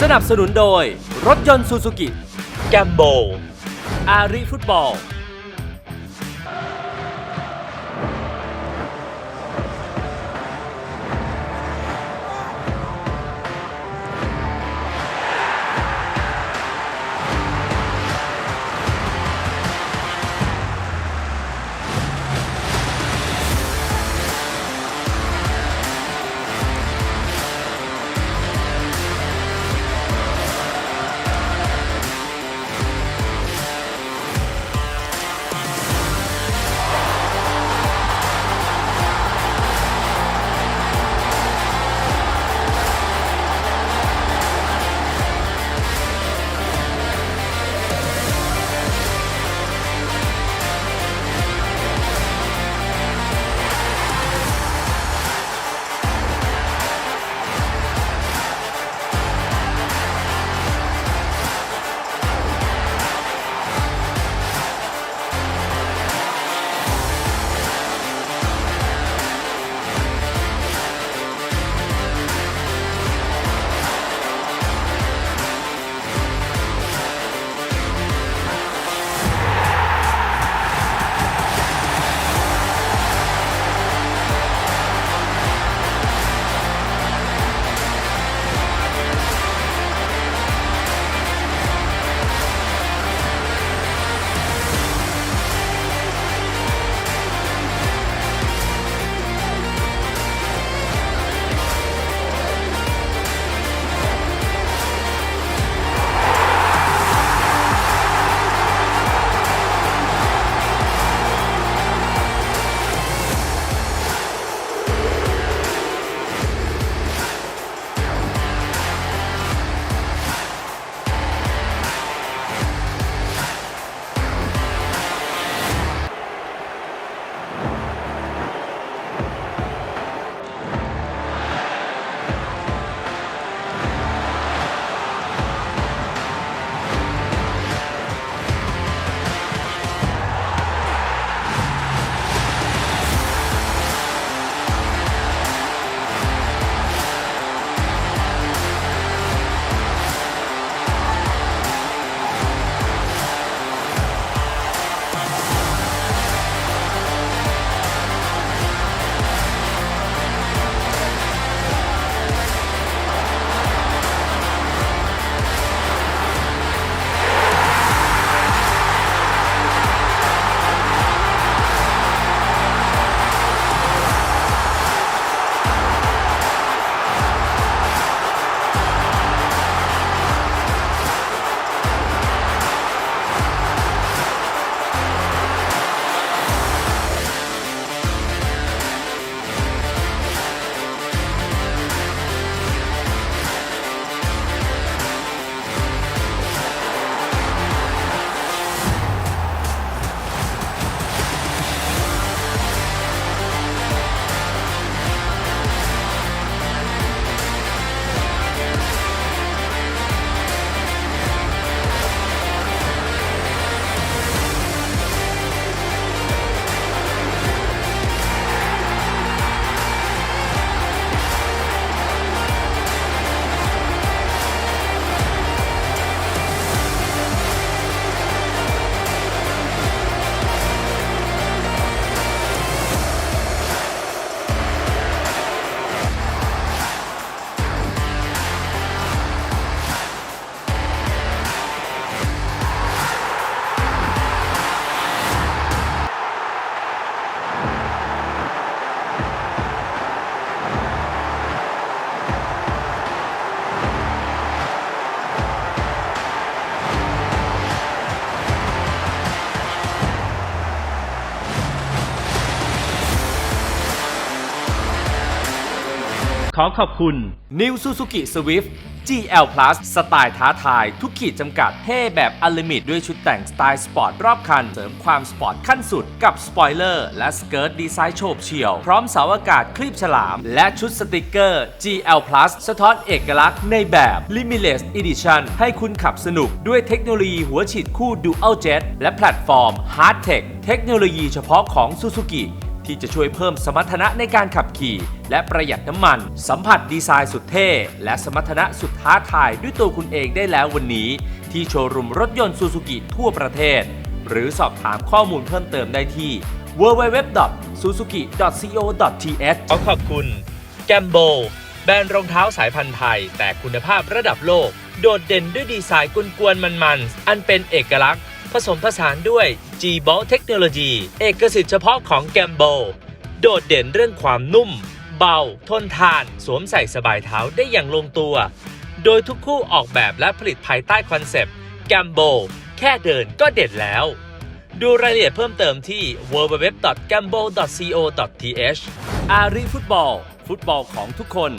สนับสนุนโดย รถยนต์ซูซูกิ แกมโบ อาริฟุตบอล อขอบคุณ New Suzuki Swift GL Plus สไตล์ท้าทายทุกขีดจำกัดเท่แบบอลิมิตด้วยชุดแต่งสไตล์สปอร์ตรอบคัน เสริมความสปอร์ตขั้นสุดกับสปอยเลอร์และสเกิร์ตดีไซน์โฉบเฉี่ยว พร้อมเสาอากาศคลีบฉลาม และชุดสติกเกอร์ GL Plus สะท้อนเอกลักษณ์ในแบบ Limitless Edition ให้คุณขับสนุกด้วยเทคโนโลยีหัวฉีดคู่ Dual Jet และแพลตฟอร์ม Hard Tech เทคโนโลยีเฉพาะของ Suzuki ที่จะช่วยเพิ่มสมรรถนะในการขับขี่ และประหยัดน้ำมัน สัมผัสดีไซน์สุดเท่ และสมรรถนะสุดท้าทายด้วยตัวคุณเองได้แล้ววันนี้ ที่โชว์รูมรถยนต์ซูซูกิทั่วประเทศ หรือสอบถามข้อมูลเพิ่มเติมได้ที่ www.suzuki.co.th ขอขอบคุณ แกมโบ แบรนด์รองเท้าสายพันธุ์ไทย แต่คุณภาพระดับโลก โดดเด่นด้วยดีไซน์กวนๆมันๆ อันเป็นเอกลักษณ์ ผสมผสานด้วย g b o l เทคโนโลยีเอกสิทธิ์เฉพาะของแกมโบโดดเด่นเรื่องความนุ่ม เบา ทนทาน สวมใส่สบายเท้าได้อย่างลงตัว โดยทุกคู่ออกแบบและผลิตภายใต้คอนเซปต์แกมโบแค่เดินก็เด็ดแล้ว ดูรายละเอียดเพิ่มเติมที่ www.gamble.co.th อารีฟุตบอล ฟุตบอลของทุกคน